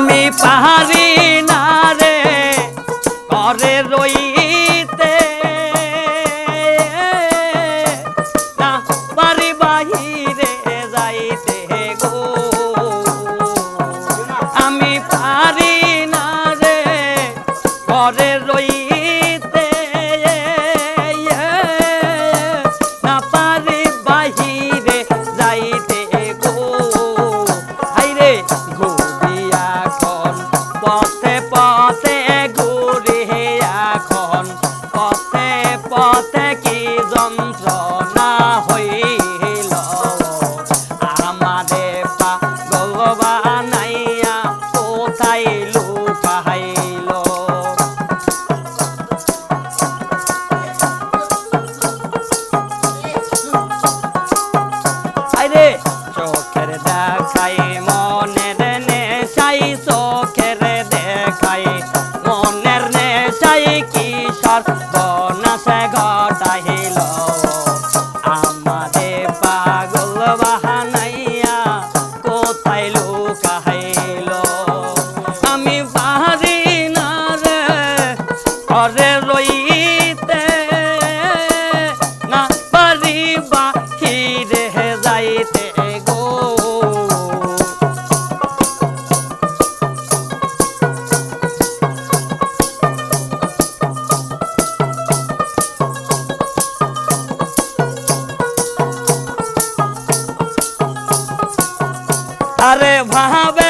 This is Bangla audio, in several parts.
में पहाड़े I have Mahabharata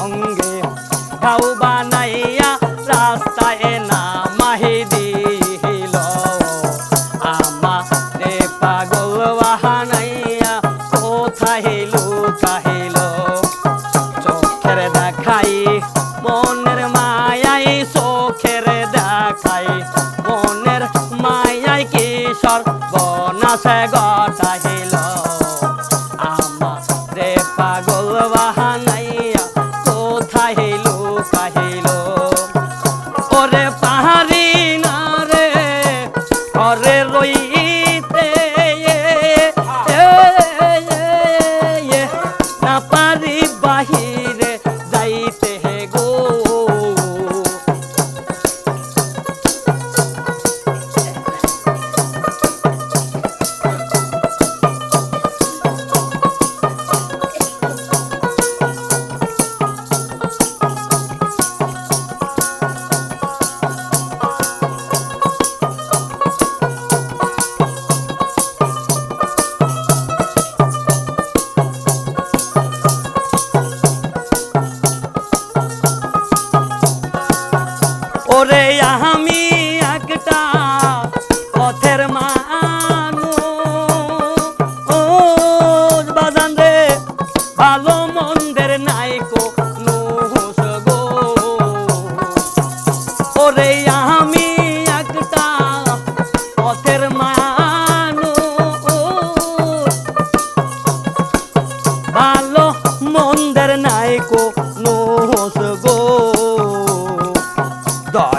অঙ্গে গাও বানাইয়া রাস্তায় নামাহি দিল আমারে পাগল বাহানাইয়া কোথায় লুকাহিল চোখের দেখাইয়া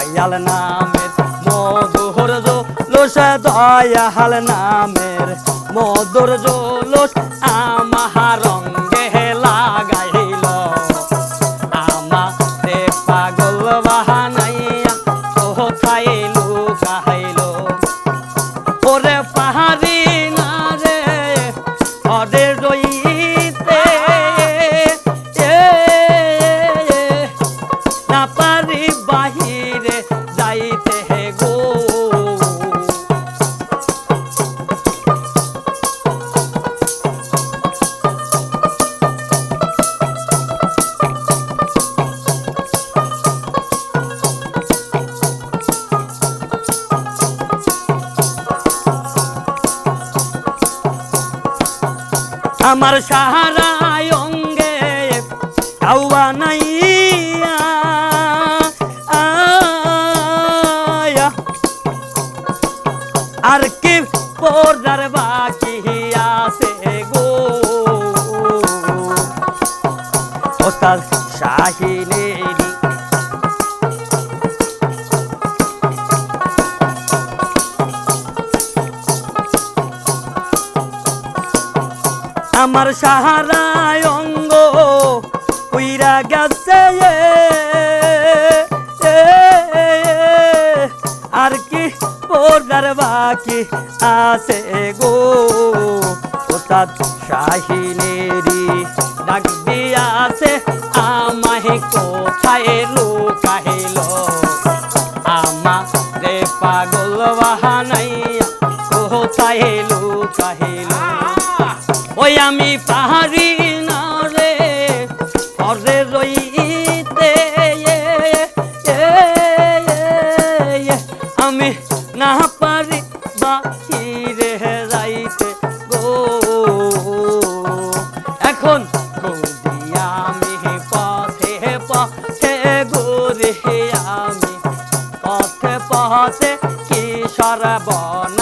দয়াল নামের মধুর জোলস দয়াল নামের মধুর জোলস আমার রং আমার সাহারায় অঙ্গে কাউয়া নাইয়া আমার সাহারায় অঙ্গ উইরা গেছে আর কি পর্দার বাকি আছে গো? ওস্তাদ শাহিনেরি ডাক দিয়াছে আমাহে কোথায় লুকাইল? আমারে পাগল বাহানাইয়া কোথায় লুকাইল? ওই আমি পাহাড়ি না রে পরে আমি না পারি বাহিরে যাইতে গো। এখন আমি পথে পথে ঘুরে, আমি পথে পথে বনসা